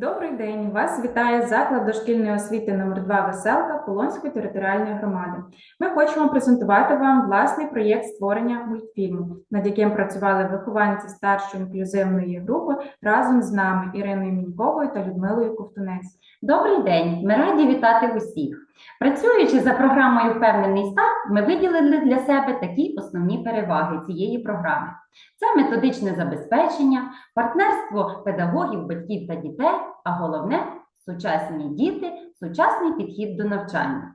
Добрий день! Вас вітає заклад дошкільної освіти номер 2 Веселка Полонської територіальної громади. Ми хочемо презентувати вам власний проєкт створення мультфільму, над яким працювали вихованці старшої інклюзивної групи разом з нами Іриною Міньковою та Людмилою Ковтунець. Добрий день! Ми раді вітати усіх. Працюючи за програмою Впевнений старт, ми виділили для себе такі основні переваги цієї програми: це методичне забезпечення, партнерство педагогів, батьків та дітей, а головне сучасні діти, сучасний підхід до навчання.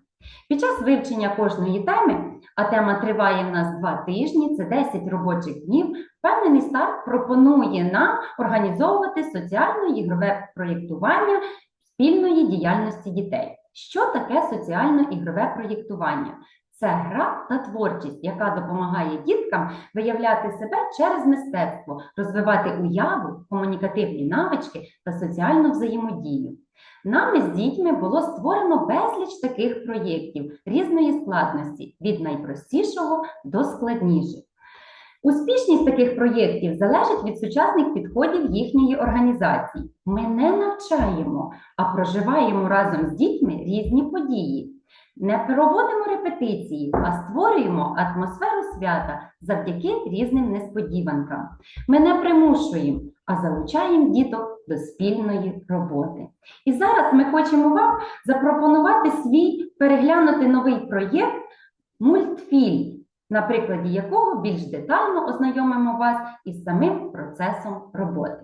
Під час вивчення кожної теми, а тема триває в нас два тижні, це 10 робочих днів. Впевнений старт пропонує нам організовувати соціально-ігрове проєктування спільної діяльності дітей. Що таке соціально-ігрове проєктування? Це гра та творчість, яка допомагає діткам виявляти себе через мистецтво, розвивати уяву, комунікативні навички та соціальну взаємодію. Нами з дітьми було створено безліч таких проєктів різної складності від найпростішого до складніших. Успішність таких проєктів залежить від сучасних підходів їхньої організації. Ми не навчаємо, а проживаємо разом з дітьми різні події. Не проводимо репетиції, а створюємо атмосферу свята завдяки різним несподіванкам. Ми не примушуємо, а залучаємо діток до спільної роботи. І зараз ми хочемо вам запропонувати свій переглянути новий проєкт мультфільм на прикладі якого більш детально ознайомимо вас із самим процесом роботи.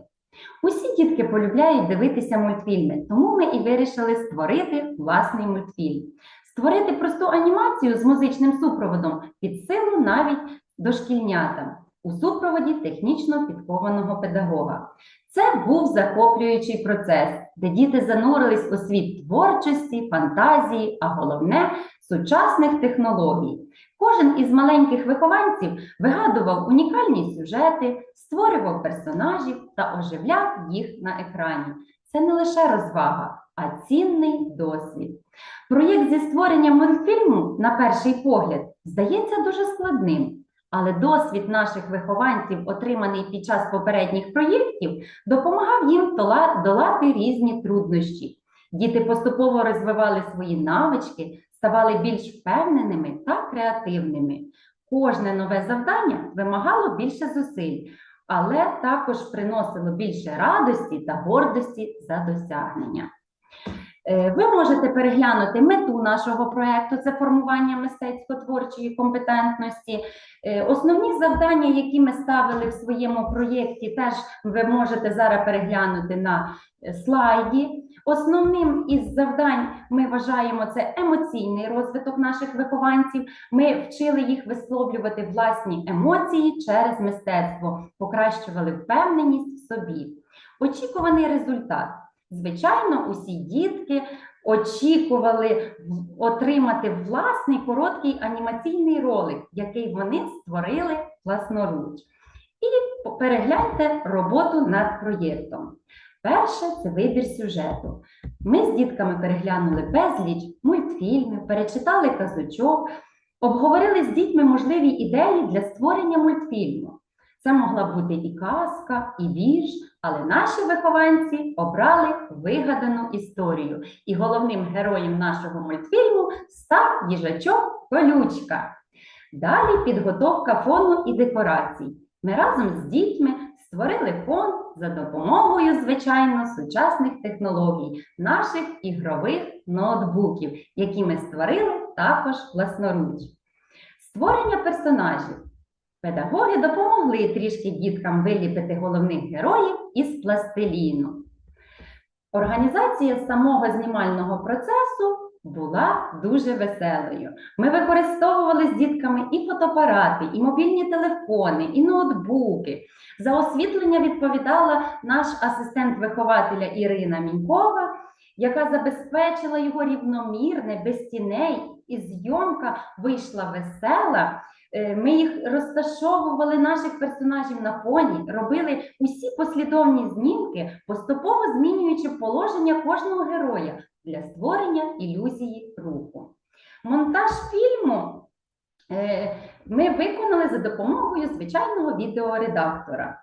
Усі дітки полюбляють дивитися мультфільми, тому ми і вирішили створити власний мультфільм. Створити просту анімацію з музичним супроводом під силу навіть дошкільнятам у супроводі технічно підкованого педагога. Це був захоплюючий процес, де діти занурились у світ творчості, фантазії, а головне сучасних технологій. Кожен із маленьких вихованців вигадував унікальні сюжети, створював персонажів та оживляв їх на екрані. Це не лише розвага, а цінний досвід. Проєкт зі створення мультфільму, на перший погляд, здається дуже складним, але досвід наших вихованців, отриманий під час попередніх проєктів, допомагав їм долати різні труднощі. Діти поступово розвивали свої навички, ставали більш впевненими та креативними. Кожне нове завдання вимагало більше зусиль, але також приносило більше радості та гордості за досягнення. Е, Ви можете переглянути мету нашого проєкту це формування мистецько-творчої компетентності. Е, Основні завдання, які ми ставили в своєму проєкті, теж ви можете зараз переглянути на е, слайді. Основним із завдань ми вважаємо це емоційний розвиток наших вихованців. Ми вчили їх висловлювати власні емоції через мистецтво, покращували впевненість в собі. Очікуваний результат. Звичайно, усі дітки очікували отримати власний короткий анімаційний ролик, який вони створили власноруч. І перегляньте роботу над проєктом. Перше це вибір сюжету. Ми з дітками переглянули безліч мультфільмів, перечитали казочок, обговорили з дітьми можливі ідеї для створення мультфільму. Це могла бути і казка, і вірш, але наші вихованці обрали вигадану історію. І головним героєм нашого мультфільму став їжачок Колючка. Далі підготовка фону і декорацій. Ми разом з дітьми створили фон за допомогою, звичайно, сучасних технологій, наших ігрових ноутбуків, які ми створили також власноруч. Створення персонажів. Педагоги допомогли трішки діткам виліпити головних героїв із пластиліну. Організація самого знімального процесу була дуже веселою. Ми використовували з дітками і фотоапарати, і мобільні телефони, і ноутбуки. За освітлення відповідала наш асистент вихователя Ірина Мінькова, яка забезпечила його рівномірне, без тіней, і зйомка вийшла весела. Е, Ми їх розташовували наших персонажів на фоні, робили усі послідовні знімки, поступово змінюючи положення кожного героя для створення ілюзії руху. Монтаж фільму е, ми виконали за допомогою звичайного відеоредактора.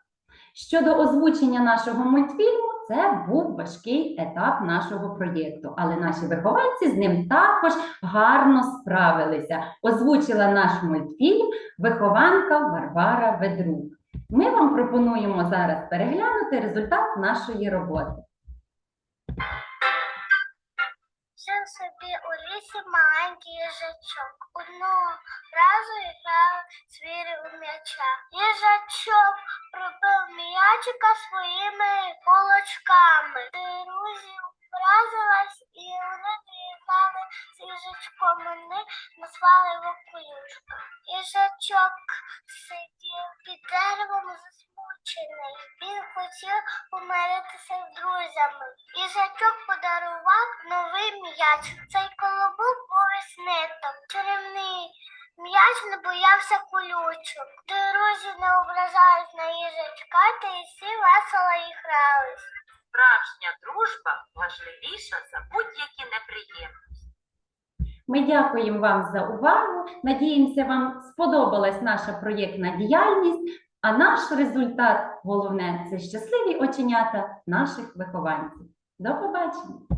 Щодо озвучення нашого мультфільму, це був важкий етап нашого проєкту, але наші вихованці з ним також гарно справилися. Озвучила наш мультфільм вихованка Варвара Ведрук. Ми вам пропонуємо зараз переглянути результат нашої роботи. Собі у лісі маленький їжачок. Одного разу грав звірі у м'яча. Їжачок пробив м'ячика своїми кулачками. Друзі вразилась і вони приїхали з їжачком. Вони назвали його Колюшка. Їжачок хотів помиритися з друзями. Їжачок подарував новий м'яч. Цей колобок був із ниток. Чарівний м'яч не боявся колючок. Друзі не ображались на їжачка, та й всі весело і грались. Справжня дружба важливіша за будь-які неприємності. Ми дякуємо вам за увагу. Надіємося, вам сподобалась наша проєктна діяльність. А наш результат головне це щасливі оченята наших вихованців. До побачення!